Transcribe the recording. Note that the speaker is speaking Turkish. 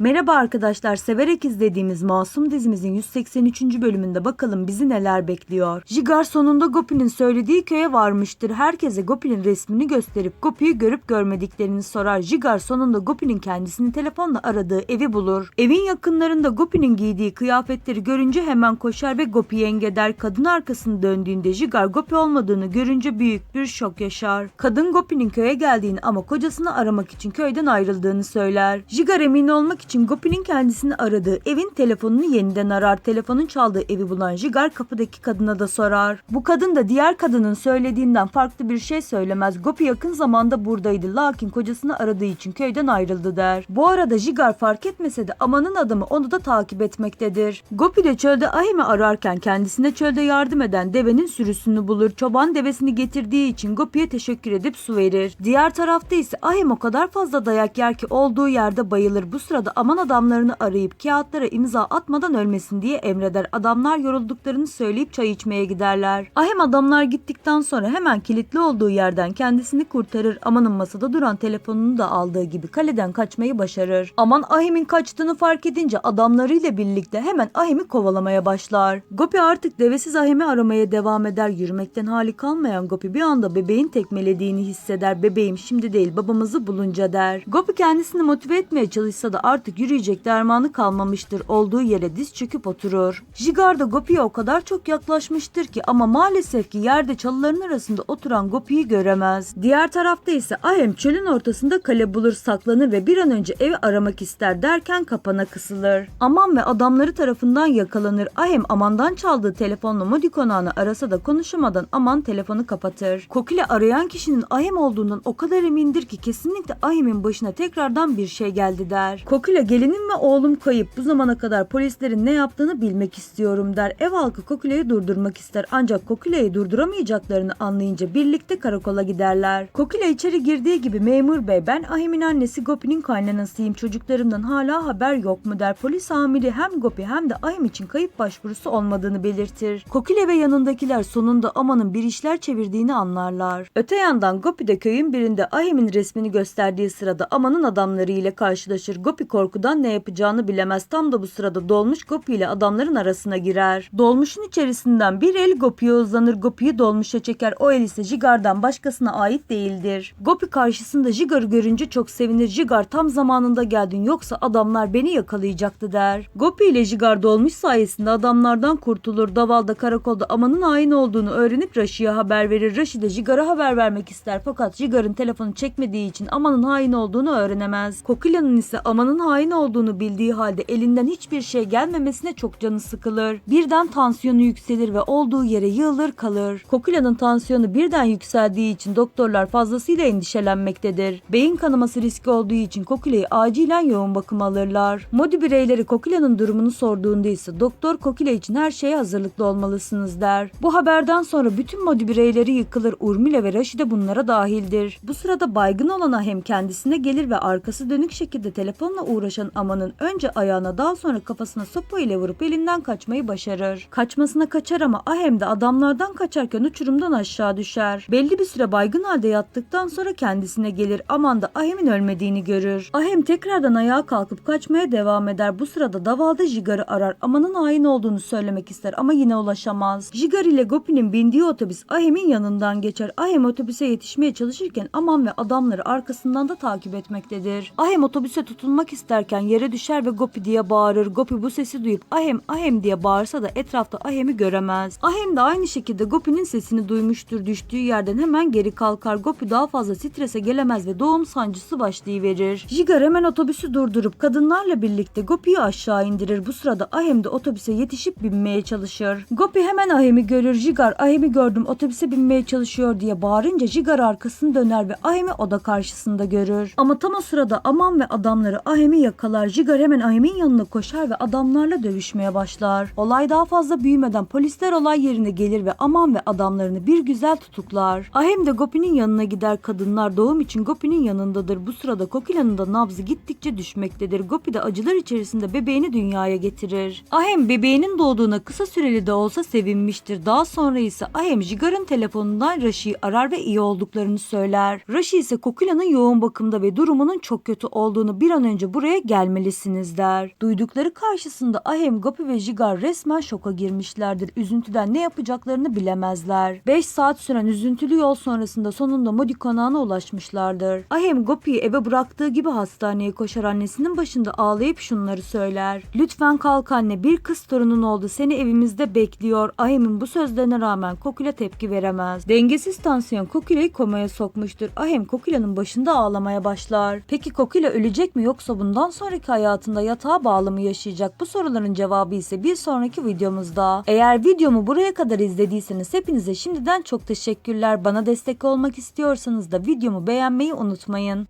Merhaba arkadaşlar, severek izlediğimiz Masum dizimizin 183. bölümünde bakalım bizi neler bekliyor. Jigar sonunda Gopi'nin söylediği köye varmıştır. Herkese Gopi'nin resmini gösterip Gopi'yi görüp görmediklerini sorar. Jigar sonunda Gopi'nin kendisini telefonla aradığı evi bulur. Evin yakınlarında Gopi'nin giydiği kıyafetleri görünce hemen koşar ve Gopi'yi engeder. Kadın arkasını döndüğünde Jigar Gopi olmadığını görünce büyük bir şok yaşar. Kadın Gopi'nin köye geldiğini ama kocasını aramak için köyden ayrıldığını söyler. Jigar emin olmak için Gopi'nin kendisini aradığı evin telefonunu yeniden arar. Telefonun çaldığı evi bulan Jigar kapıdaki kadına da sorar. Bu kadın da diğer kadının söylediğinden farklı bir şey söylemez. Gopi yakın zamanda buradaydı lakin kocasını aradığı için köyden ayrıldı der. Bu arada Jigar fark etmese de Aman'ın adamı onu da takip etmektedir. Gopi de çölde Ahim'i ararken kendisine çölde yardım eden devenin sürüsünü bulur. Çoban devesini getirdiği için Gopi'ye teşekkür edip su verir. Diğer tarafta ise Ahim o kadar fazla dayak yer ki olduğu yerde bayılır. Bu sırada Aman adamlarını arayıp kağıtlara imza atmadan ölmesin diye emreder. Adamlar yorulduklarını söyleyip çay içmeye giderler. Ahim adamlar gittikten sonra hemen kilitli olduğu yerden kendisini kurtarır. Aman'ın masada duran telefonunu da aldığı gibi kaleden kaçmayı başarır. Aman Ahim'in kaçtığını fark edince adamlarıyla birlikte hemen Ahim'i kovalamaya başlar. Gopi artık devesiz Ahim'i aramaya devam eder. Yürümekten hali kalmayan Gopi bir anda bebeğin tekmelediğini hisseder. Bebeğim şimdi değil babamızı bulunca der. Gopi kendisini motive etmeye çalışsa da artık yürüyecek dermanı kalmamıştır. Olduğu yere diz çöküp oturur. Jigar da Gopi'ye o kadar çok yaklaşmıştır ki ama maalesef ki yerde çalıların arasında oturan Gopi'yi göremez. Diğer tarafta ise Ahim çölün ortasında kale bulur saklanır ve bir an önce evi aramak ister derken kapana kısılır. Aman ve adamları tarafından yakalanır. Ahim Aman'dan çaldığı telefonla Modi konağını arasa da konuşamadan Aman telefonu kapatır. Kokile arayan kişinin Ahim olduğundan o kadar emindir ki kesinlikle Ahim'in başına tekrardan bir şey geldi der. Kokile gelinim ve oğlum kayıp. Bu zamana kadar polislerin ne yaptığını bilmek istiyorum der. Ev halkı Kokile'yi durdurmak ister ancak Kokile'yi durduramayacaklarını anlayınca birlikte karakola giderler. Kokile içeri girdiği gibi memur bey ben Ahim'in annesi Gopi'nin kaynanasıyım. Çocuklarımdan hala haber yok mu der. Polis amiri hem Gopi hem de Ahim için kayıp başvurusu olmadığını belirtir. Kokile ve yanındakiler sonunda Aman'ın bir işler çevirdiğini anlarlar. Öte yandan Gopi de köyün birinde Ahim'in resmini gösterdiği sırada Aman'ın adamları ile karşılaşır. Gopi korkudan ne yapacağını bilemez. Tam da bu sırada dolmuş Gopi ile adamların arasına girer. Dolmuşun içerisinden bir el Gopi'ye uzanır. Gopi'yi dolmuşa çeker. O el ise Jigar'dan başkasına ait değildir. Gopi karşısında Jigar'ı görünce çok sevinir. Jigar tam zamanında geldin yoksa adamlar beni yakalayacaktı der. Gopi ile Jigar dolmuş sayesinde adamlardan kurtulur. Davalda karakolda Aman'ın hain olduğunu öğrenip Raşi'ye haber verir. Raşi de Jigar'a haber vermek ister fakat Jigar'ın telefonu çekmediği için Aman'ın hain olduğunu öğrenemez. Kokila'nın ise Aman'ın hain olduğunu bildiği halde elinden hiçbir şey gelmemesine çok canı sıkılır. Birden tansiyonu yükselir ve olduğu yere yığılır kalır. Kokila'nın tansiyonu birden yükseldiği için doktorlar fazlasıyla endişelenmektedir. Beyin kanaması riski olduğu için Kokila'yı acilen yoğun bakım alırlar. Modi bireyleri Kokila'nın durumunu sorduğunda ise doktor Kokila için her şeye hazırlıklı olmalısınız der. Bu haberden sonra bütün Modi bireyleri yıkılır. Urmila ve Raşide bunlara dahildir. Bu sırada baygın olan Ahem kendisine gelir ve arkası dönük şekilde telefonla uğraşan Aman'ın önce ayağına daha sonra kafasına sopa ile vurup elinden kaçmayı başarır. Kaçmasına kaçar ama Ahem de adamlardan kaçarken uçurumdan aşağı düşer. Belli bir süre baygın halde yattıktan sonra kendisine gelir. Aman da Ahem'in ölmediğini görür. Ahem tekrardan ayağa kalkıp kaçmaya devam eder. Bu sırada davalda Jigar'ı arar. Aman'ın hain olduğunu söylemek ister ama yine ulaşamaz. Jigar ile Gopi'nin bindiği otobüs Ahem'in yanından geçer. Ahem otobüse yetişmeye çalışırken Aman ve adamları arkasından da takip etmektedir. Ahem otobüse tutunmak isterken yere düşer ve Gopi diye bağırır. Gopi bu sesi duyup Ahem Ahem diye bağırsa da etrafta Ahem'i göremez. Ahem de aynı şekilde Gopi'nin sesini duymuştur. Düştüğü yerden hemen geri kalkar. Gopi daha fazla strese gelemez ve doğum sancısı başlayıverir. Jigar hemen otobüsü durdurup kadınlarla birlikte Gopi'yi aşağı indirir. Bu sırada Ahem de otobüse yetişip binmeye çalışır. Gopi hemen Ahem'i görür. Jigar Ahem'i gördüm otobüse binmeye çalışıyor diye bağırınca Jigar arkasını döner ve Ahem'i oda karşısında görür. Ama tam o sırada Aman ve adamları Ahem'i yakalar. Jigar hemen Ahem'in yanına koşar ve adamlarla dövüşmeye başlar. Olay daha fazla büyümeden polisler olay yerine gelir ve Aman ve adamlarını bir güzel tutuklar. Ahem de Gopi'nin yanına gider. Kadınlar doğum için Gopi'nin yanındadır. Bu sırada Kokila'nın da nabzı gittikçe düşmektedir. Gopi de acılar içerisinde bebeğini dünyaya getirir. Ahem bebeğinin doğduğuna kısa süreli de olsa sevinmiştir. Daha sonra ise Ahem Jigar'ın telefonundan Rashi'yi arar ve iyi olduklarını söyler. Rashi ise Kokila'nın yoğun bakımda ve durumunun çok kötü olduğunu bir an önce buraya buraya gelmelisiniz der. Duydukları karşısında Ahem, Gopi ve Jigar resmen şoka girmişlerdir. Üzüntüden ne yapacaklarını bilemezler. 5 saat süren üzüntülü yol sonrasında sonunda Modi konağına ulaşmışlardır. Ahem Gopi'yi eve bıraktığı gibi hastaneye koşar annesinin başında ağlayıp şunları söyler. Lütfen kalk anne bir kız torunun oldu seni evimizde bekliyor. Ahem'in bu sözlerine rağmen Kokila tepki veremez. Dengesiz tansiyon Kokila'yı komaya sokmuştur. Ahem Kokila'nın başında ağlamaya başlar. Peki Kokila ölecek mi yoksa bundan sonraki hayatında yatağa bağlı mı yaşayacak? Bu soruların cevabı ise bir sonraki videomuzda. Eğer videomu buraya kadar izlediyseniz hepinize şimdiden çok teşekkürler. Bana destek olmak istiyorsanız da videomu beğenmeyi unutmayın.